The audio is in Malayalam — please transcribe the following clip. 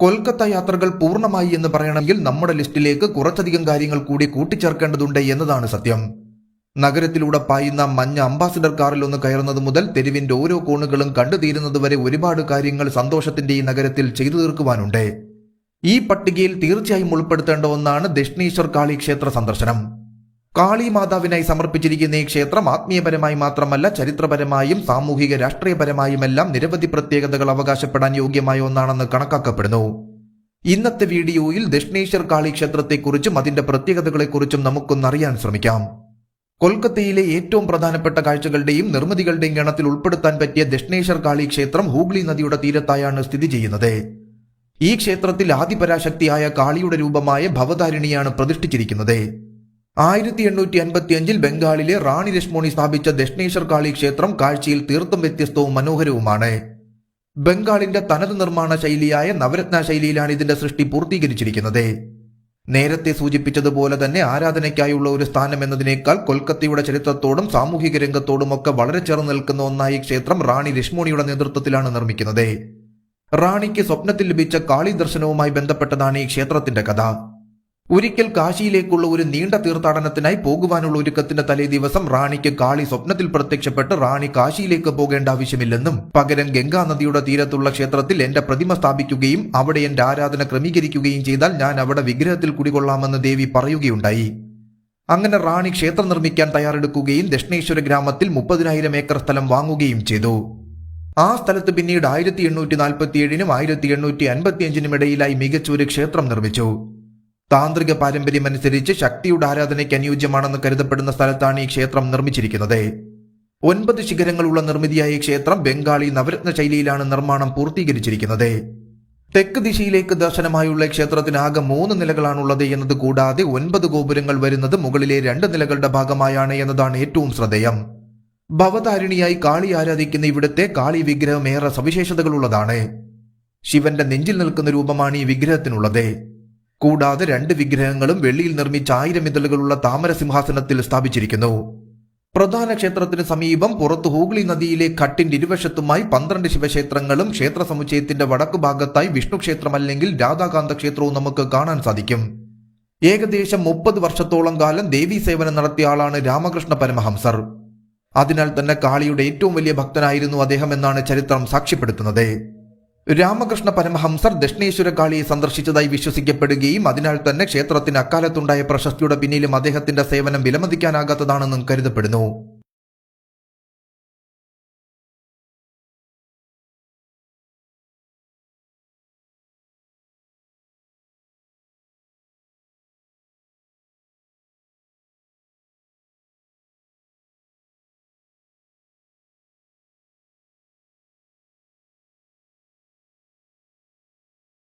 കൊൽക്കത്ത യാത്രകൾ പൂർണമായി എന്ന് പറയണമെങ്കിൽ നമ്മുടെ ലിസ്റ്റിലേക്ക് കുറച്ചധികം കാര്യങ്ങൾ കൂടി കൂട്ടിച്ചേർക്കേണ്ടതുണ്ട് എന്നതാണ് സത്യം. നഗരത്തിലൂടെ പായുന്ന മഞ്ഞ അംബാസിഡർ കാറിൽ ഒന്ന് കയറുന്നത് മുതൽ തെരുവിന്റെ ഓരോ കോണുകളും കണ്ടുതീരുന്നത് വരെ ഒരുപാട് കാര്യങ്ങൾ സന്തോഷത്തിന്റെ ഈ നഗരത്തിൽ ചെയ്തു തീർക്കുവാനുണ്ട്. ഈ പട്ടികയിൽ തീർച്ചയായും ഉൾപ്പെടുത്തേണ്ട ഒന്നാണ് ദക്ഷിണേശ്വർ കാളി ക്ഷേത്ര സന്ദർശനം. കാളി മാതാവിനായി സമർപ്പിച്ചിരിക്കുന്ന ഈ ക്ഷേത്രം ആത്മീയപരമായി മാത്രമല്ല ചരിത്രപരമായും സാമൂഹിക രാഷ്ട്രീയപരമായുമെല്ലാം നിരവധി പ്രത്യേകതകൾ അവകാശപ്പെടാൻ യോഗ്യമായ ഒന്നാണെന്ന് കണക്കാക്കപ്പെടുന്നു. ഇന്നത്തെ വീഡിയോയിൽ ദക്ഷിണേശ്വർ കാളി ക്ഷേത്രത്തെക്കുറിച്ചും അതിന്റെ പ്രത്യേകതകളെക്കുറിച്ചും നമുക്കൊന്നറിയാൻ ശ്രമിക്കാം. കൊൽക്കത്തയിലെ ഏറ്റവും പ്രധാനപ്പെട്ട കാഴ്ചകളുടെയും നിർമ്മിതികളുടെയും ഗണത്തിൽ ഉൾപ്പെടുത്താൻ പറ്റിയ ദക്ഷിണേശ്വർ കാളി ക്ഷേത്രം ഹൂഗ്ലി നദിയുടെ തീരത്തായാണ് സ്ഥിതി ചെയ്യുന്നത്. ഈ ക്ഷേത്രത്തിൽ ആദിപരാശക്തിയായ കാളിയുടെ രൂപമായ ഭവതാരിണിയാണ് പ്രതിഷ്ഠിച്ചിരിക്കുന്നത്. ആയിരത്തി എണ്ണൂറ്റി അൻപത്തി അഞ്ചിൽ ബംഗാളിലെ റാണി രശ്മോണി സ്ഥാപിച്ച ദക്ഷിണേശ്വർ കാളി ക്ഷേത്രം കാഴ്ചയിൽ തീർത്തും വ്യത്യസ്തവും മനോഹരവുമാണ്. ബംഗാളിന്റെ തനത് നിർമ്മാണ ശൈലിയായ നവരത്ന ശൈലിയിലാണ് ഇതിന്റെ സൃഷ്ടി പൂർത്തീകരിച്ചിരിക്കുന്നത്. നേരത്തെ സൂചിപ്പിച്ചതുപോലെ തന്നെ ആരാധനയ്ക്കായുള്ള ഒരു സ്ഥാനം എന്നതിനേക്കാൾ കൊൽക്കത്തയുടെ ചരിത്രത്തോടും സാമൂഹിക രംഗത്തോടുമൊക്കെ വളരെ ചേർന്ന് നിൽക്കുന്ന ഒന്നായി ക്ഷേത്രം റാണി രശ്മോണിയുടെ നേതൃത്വത്തിലാണ് നിർമ്മിക്കുന്നത്. റാണിക്ക് സ്വപ്നത്തിൽ ലഭിച്ച കാളി ദർശനവുമായി ബന്ധപ്പെട്ടതാണ് ഈ ക്ഷേത്രത്തിന്റെ കഥ. ഒരിക്കൽ കാശിയിലേക്കുള്ള ഒരു നീണ്ട തീർത്ഥാടനത്തിനായി പോകുവാനുള്ള ഒരുക്കത്തിന്റെ തലേ ദിവസം റാണിക്ക് കാളി സ്വപ്നത്തിൽ പ്രത്യക്ഷപ്പെട്ട് റാണി കാശിയിലേക്ക് പോകേണ്ട ആവശ്യമില്ലെന്നും പകരം ഗംഗാ നദിയുടെ തീരത്തുള്ള ക്ഷേത്രത്തിൽ എന്റെ പ്രതിമ സ്ഥാപിക്കുകയും അവിടെ എന്റെ ആരാധന ക്രമീകരിക്കുകയും ചെയ്താൽ ഞാൻ അവിടെ വിഗ്രഹത്തിൽ കുടികൊള്ളാമെന്ന് ദേവി പറയുകയുണ്ടായി. അങ്ങനെ റാണി ക്ഷേത്രം നിർമ്മിക്കാൻ തയ്യാറെടുക്കുകയും ദക്ഷിണേശ്വര ഗ്രാമത്തിൽ മുപ്പതിനായിരം ഏക്കർ സ്ഥലം വാങ്ങുകയും ചെയ്തു. ആ സ്ഥലത്ത് പിന്നീട് ആയിരത്തി എണ്ണൂറ്റി നാൽപ്പത്തിയേഴിനും ആയിരത്തി എണ്ണൂറ്റി അൻപത്തിയഞ്ചിനും ഇടയിലായി മികച്ച ഒരു ക്ഷേത്രം നിർമ്മിച്ചു. താന്ത്രിക പാരമ്പര്യമനുസരിച്ച് ശക്തിയുടെ ആരാധനയ്ക്ക് അനുയോജ്യമാണെന്ന് കരുതപ്പെടുന്ന സ്ഥലത്താണ് ഈ ക്ഷേത്രം നിർമ്മിച്ചിരിക്കുന്നത്. ഒൻപത് ശിഖരങ്ങളുള്ള നിർമ്മിതിയായ ഈ ക്ഷേത്രം ബംഗാളി നവരത്ന ശൈലിയിലാണ് നിർമ്മാണം പൂർത്തീകരിച്ചിരിക്കുന്നത്. തെക്ക് ദിശയിലേക്ക് ദർശനമായുള്ള ഈ ക്ഷേത്രത്തിന് ആകെ മൂന്ന് നിലകളാണുള്ളത് എന്നത് കൂടാതെ ഒൻപത് ഗോപുരങ്ങൾ വരുന്നത് മുകളിലെ രണ്ട് നിലകളുടെ ഭാഗമായാണ് എന്നതാണ് ഏറ്റവും ശ്രദ്ധേയം. ഭവതാരിണിയായി കാളി ആരാധിക്കുന്ന ഇവിടുത്തെ കാളി വിഗ്രഹം ഏറെ സവിശേഷതകളുള്ളതാണ്. ശിവന്റെ നെഞ്ചിൽ നിൽക്കുന്ന രൂപമാണ് ഈ വിഗ്രഹത്തിനുള്ളത്. കൂടാതെ രണ്ട് വിഗ്രഹങ്ങളും വെള്ളിയിൽ നിർമ്മിച്ച ആയിരം ഇതളുകളുള്ള താമരസിംഹാസനത്തിൽ സ്ഥാപിച്ചിരിക്കുന്നു. പ്രധാന ക്ഷേത്രത്തിന് സമീപം പുറത്ത് ഹൂഗ്ലി നദിയിലെ കട്ടിന്റെ ഇരുവശത്തുമായി പന്ത്രണ്ട് ശിവക്ഷേത്രങ്ങളും ക്ഷേത്ര സമുച്ചയത്തിന്റെ വടക്കു ഭാഗത്തായി വിഷ്ണു ക്ഷേത്രം അല്ലെങ്കിൽ രാധാകാന്ത ക്ഷേത്രവും നമുക്ക് കാണാൻ സാധിക്കും. ഏകദേശം മുപ്പത് വർഷത്തോളം കാലം ദേവീ സേവനം നടത്തിയ ആളാണ് രാമകൃഷ്ണ പരമഹംസർ. അതിനാൽ തന്നെ കാളിയുടെ ഏറ്റവും വലിയ ഭക്തനായിരുന്നു അദ്ദേഹം എന്നാണ് ചരിത്രം സാക്ഷ്യപ്പെടുത്തുന്നത്. രാമകൃഷ്ണ പരമഹംസർ ദക്ഷിണേശ്വര കാളിയെ സന്ദർശിച്ചതായി വിശ്വസിക്കപ്പെടുകയും അതിനാൽ തന്നെ ക്ഷേത്രത്തിന് അക്കാലത്തുണ്ടായ പ്രശസ്തിയുടെ പിന്നിലും അദ്ദേഹത്തിന്റെ സേവനം വിലമതിക്കാനാകാത്തതാണെന്നും കരുതപ്പെടുന്നു.